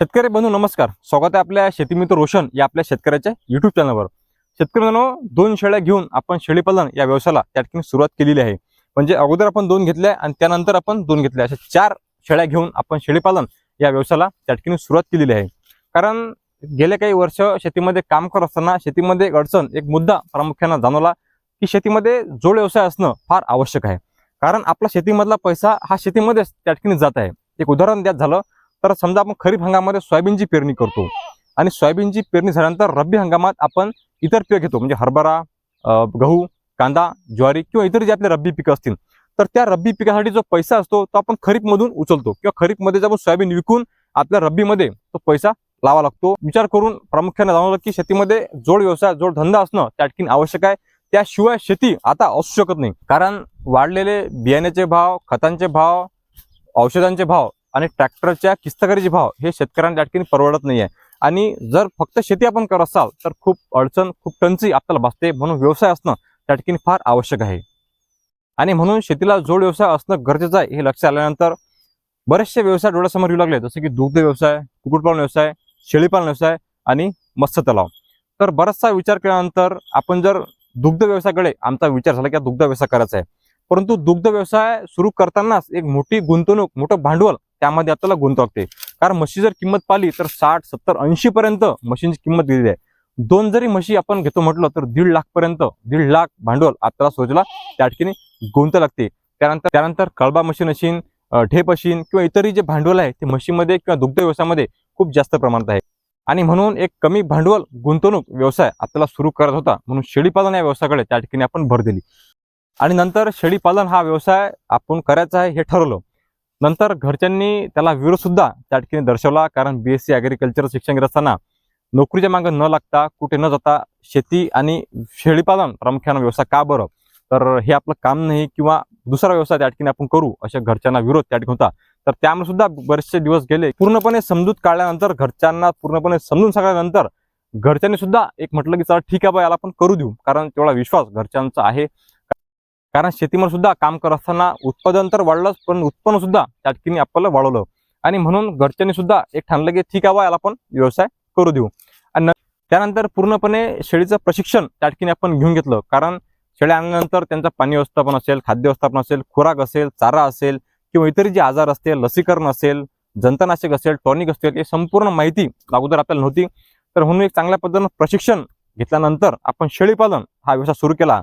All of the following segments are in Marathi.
शेतकरी बंधू नमस्कार. स्वागत आहे आपल्या शेतीमित्र रोशन या आपल्या शेतकऱ्याच्या युट्यूब चॅनलवर शेतकरी दोन शेळ्या घेऊन आपण शेळीपालन या व्यवसायाला त्या ठिकाणी सुरुवात केलेली आहे. म्हणजे अगोदर आपण दोन घेतल्या आणि त्यानंतर आपण दोन घेतल्या. अशा चार शेळ्या घेऊन आपण शेळीपालन या व्यवसायाला त्या ठिकाणी सुरुवात केलेली आहे. कारण गेले काही वर्ष शेतीमध्ये काम करत असताना शेतीमध्ये एक अडचण एक मुद्दा प्रामुख्यानं जाणवला की शेतीमध्ये जोड व्यवसाय असणं फार आवश्यक आहे. कारण आपला शेतीमधला पैसा हा शेतीमध्येच त्या ठिकाणी जात आहे. एक उदाहरण द्यात झालं तर समजा आपण खरीप हंगामामध्ये सोयाबीनची पेरणी करतो आणि सोयाबीनची पेरणी झाल्यानंतर रब्बी हंगामात आपण इतर पीक घेतो म्हणजे हरभरा गहू कांदा ज्वारी किंवा इतर जे आपले रब्बी पिकं असतील तर त्या रब्बी पिकासाठी जो पैसा असतो तो आपण खरीपमधून उचलतो किंवा खरीपमध्ये जर आपण सोयाबीन विकून आपल्या रब्बीमध्ये तो पैसा लावा लागतो. विचार करून प्रामुख्याने जाणवलं की शेतीमध्ये जोड व्यवसाय जोड धंदा असणं त्या ठिकाणी आवश्यक आहे. त्याशिवाय शेती आता असू शकत नाही. कारण वाढलेले बियाण्याचे भाव खतांचे भाव औषधांचे भाव आणि ट्रॅक्टरच्या किस्तकरीचे भाव हे शेतकऱ्यांना त्या ठिकाणी परवडत नाही आहे आणि जर फक्त शेती आपण करत असाल तर खूप अडचण खूप टंची आपल्याला भासते. म्हणून व्यवसाय असणं त्या ठिकाणी फार आवश्यक आहे. आणि म्हणून शेतीला जोड व्यवसाय असणं गरजेचं आहे हे लक्षात आल्यानंतर बरेचसे व्यवसाय डोळ्यासमोर येऊ लागले. जसे की दुग्ध व्यवसाय कुक्कुटपालन व्यवसाय शेळीपालन व्यवसाय आणि मत्स्य तलाव तर बराचसा विचार केल्यानंतर आपण जर दुग्ध व्यवसायाकडे आमचा विचार झाला की दुग्ध व्यवसाय करायचा आहे. परंतु दुग्ध व्यवसाय सुरू करतानाच एक मोठी गुंतवणूक मोठं भांडवल त्यामध्ये आपल्याला गुंतवते कारण म्हशी जर किंमत पाहिली तर साठ सत्तर ऐंशी पर्यंत म्हशींची किंमत दिलेली आहे. दोन जरी म्हशी आपण घेतो म्हटलं तर दीड लाख पर्यंत दीड लाख भांडवल आपल्याला सोजला त्या ठिकाणी गुंत लागते. त्यानंतर त्यानंतर कळबा मशीन असेल ढेप असेल किंवा इतरही जे भांडवल आहे ते म्हशीमध्ये किंवा दुग्ध व्यवसायामध्ये खूप जास्त प्रमाणात आहे. आणि म्हणून एक कमी भांडवल गुंतवणूक व्यवसाय आपल्याला सुरू करत होता. म्हणून शेळीपालन या व्यवसायाकडे त्या ठिकाणी आपण भर दिली. आणि नंतर शेळीपालन हा व्यवसाय आपण करायचा आहे हे ठरवलं. नंतर घरच्यांनी त्याला विरोधसुद्धा त्या ठिकाणी दर्शवला कारण बी एस सी ॲग्रिकल्चर शिक्षण घेत असताना नोकरीच्या मागे न लागता कुठे न जाता शेती आणि शेळीपालन प्रामुख्यानं व्यवसाय का बरं? तर हे आपलं काम नाही किंवा दुसरा व्यवसाय त्या ठिकाणी आपण करू अशा घरच्यांना विरोध त्या ठिकाणी होता. तर त्यामुळे सुद्धा बरेचसे दिवस गेले. पूर्णपणे समजूत काढल्यानंतर घरच्यांना पूर्णपणे समजून सांगल्यानंतर घरच्यांनी सुद्धा एक म्हटलं की चला ठीक आहे बा याला आपण करू देऊ. कारण तेवढा विश्वास घरच्यांचा आहे. कारण शेतीमध्ये सुद्धा काम करत असताना उत्पादन तर वाढलंच पण उत्पन्न सुद्धा त्या ठिकाणी आपल्याला वाढवलं. आणि म्हणून घरच्यांनी सुद्धा एक ठाणलं की ठीक आहे बा याला आपण व्यवसाय करू देऊ. आणि त्यानंतर पूर्णपणे शेळीचं प्रशिक्षण त्या ठिकाणी आपण घेऊन घेतलं. कारण शेळ्या आणल्यानंतर त्यांचं पाणी व्यवस्थापन असेल खाद्य व्यवस्थापन असेल खुराक असेल चारा असेल किंवा इतर जे आजार असतील लसीकरण असेल जंतनाशक असेल टॉनिक असेल हे संपूर्ण माहिती अगोदर आपल्याला नव्हती. तर म्हणून एक चांगल्या पद्धतीनं प्रशिक्षण घेतल्यानंतर आपण शेळीपालन हा व्यवसाय सुरू केला.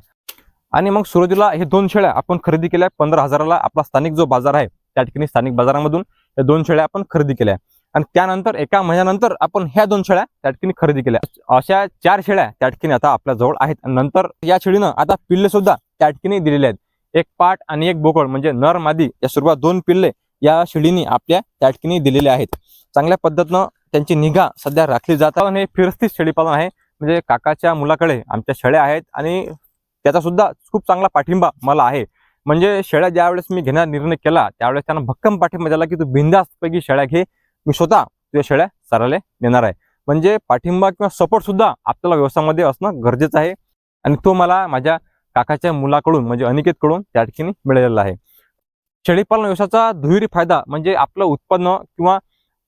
आणि मग सुरुवातीला हे दोन शेळ्या आपण खरेदी केल्या पंधरा हजाराला आपला स्थानिक जो बाजार आहे त्या ठिकाणी स्थानिक बाजारामधून या दोन शेळ्या आपण खरेदी केल्या आणि त्यानंतर एका महिन्यानंतर आपण ह्या दोन शेळ्या त्या ठिकाणी खरेदी केल्या अशा चार शेळ्या त्या ठिकाणी आता आपल्या जवळ आहेत. नंतर या शेळीनं आता पिल्ले सुद्धा त्या ठिकाणी दिलेले आहेत. एक पाट आणि एक बोकड म्हणजे नर मादी या सुरुवात दोन पिल्ले या शेळीने आपल्या त्या ठिकाणी दिलेले आहेत. चांगल्या पद्धतीनं त्यांची निगा सध्या राखली जातात आणि हे फिरस्ती शेळीपालन आहे. म्हणजे काकाच्या मुलाकडे आमच्या शेळ्या आहेत आणि त्याचा सुद्धा खूप चांगला पाठिंबा मला आहे. म्हणजे शेळ्या ज्यावेळेस मी घेण्याचा निर्णय केला त्यावेळेस त्यांना भक्कम पाठिंबा दिला की तू बिंदास्तपैकी शेळ्या घे मी स्वतः तुझ्या शेळ्या चारायला नेणार आहे. म्हणजे पाठिंबा किंवा सपोर्ट सुद्धा आपल्याला व्यवसायामध्ये असणं गरजेचं आहे. आणि तो मला माझ्या काकाच्या मुलाकडून म्हणजे अनिकेतकडून त्या ठिकाणी मिळालेला आहे. शेळीपालन व्यवसायाचा दुहेरी फायदा म्हणजे आपलं उत्पन्न किंवा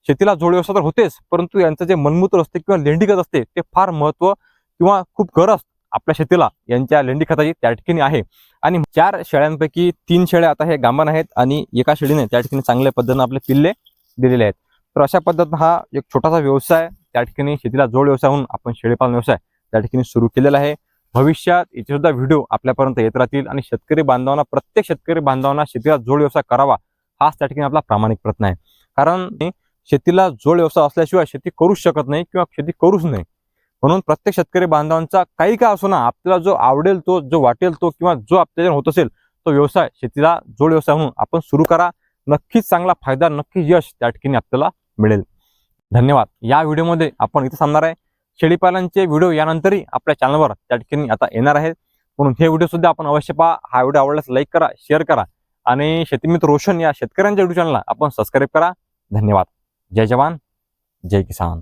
शेतीला जोड व्यवसाय तर होतेच परंतु यांचं जे मनमूत्र असते किंवा लेंडीगत असते ते फार महत्त्व किंवा खूप गरज आपल्या शेतीला यांच्या लेंडी खताची त्या ठिकाणी आहे. आणि चार शेळ्यांपैकी तीन शेळ्या आता हे गांभान आहेत आणि एका शेळीने त्या ठिकाणी चांगल्या पद्धतीने आपले पिल्ले दिलेले आहेत. तर अशा पद्धतीनं हा एक छोटासा व्यवसाय त्या ठिकाणी शेतीला जोड व्यवसाय म्हणून आपण शेळीपालन व्यवसाय त्या ठिकाणी सुरू केलेला आहे. भविष्यात याचे सुद्धा व्हिडिओ आपल्यापर्यंत येत राहतील आणि शेतकरी बांधवांना प्रत्येक शेतकरी बांधवांना शेतीला जोड व्यवसाय करावा हाच त्या ठिकाणी आपला प्रामाणिक प्रयत्न आहे. कारण शेतीला जोड व्यवसाय असल्याशिवाय शेती करूच शकत नाही किंवा शेती करूच नाही. म्हणून प्रत्येक शेतकरी बांधवांचा काही का असो ना आपल्याला जो आवडेल तो जो वाटेल तो किंवा जो आपल्याला होत असेल तो व्यवसाय शेतीला जोड व्यवसाय म्हणून आपण सुरू करा. नक्कीच चांगला फायदा नक्कीच यश त्या ठिकाणी आपल्याला मिळेल. धन्यवाद. या व्हिडिओमध्ये आपण इथं सांगणार आहे. शेळीपालनचे व्हिडिओ यानंतरही आपल्या चॅनलवर त्या ठिकाणी आता येणार आहेत. म्हणून हे व्हिडिओ सुद्धा आपण अवश्य पहा. हा व्हिडिओ आवडल्यास लाईक करा शेअर करा आणि शेतीमित्र रोशन या शेतकऱ्यांच्या व्हिडिओ चॅनलला आपण सबस्क्राईब करा. धन्यवाद. जय जवान. जय किसान.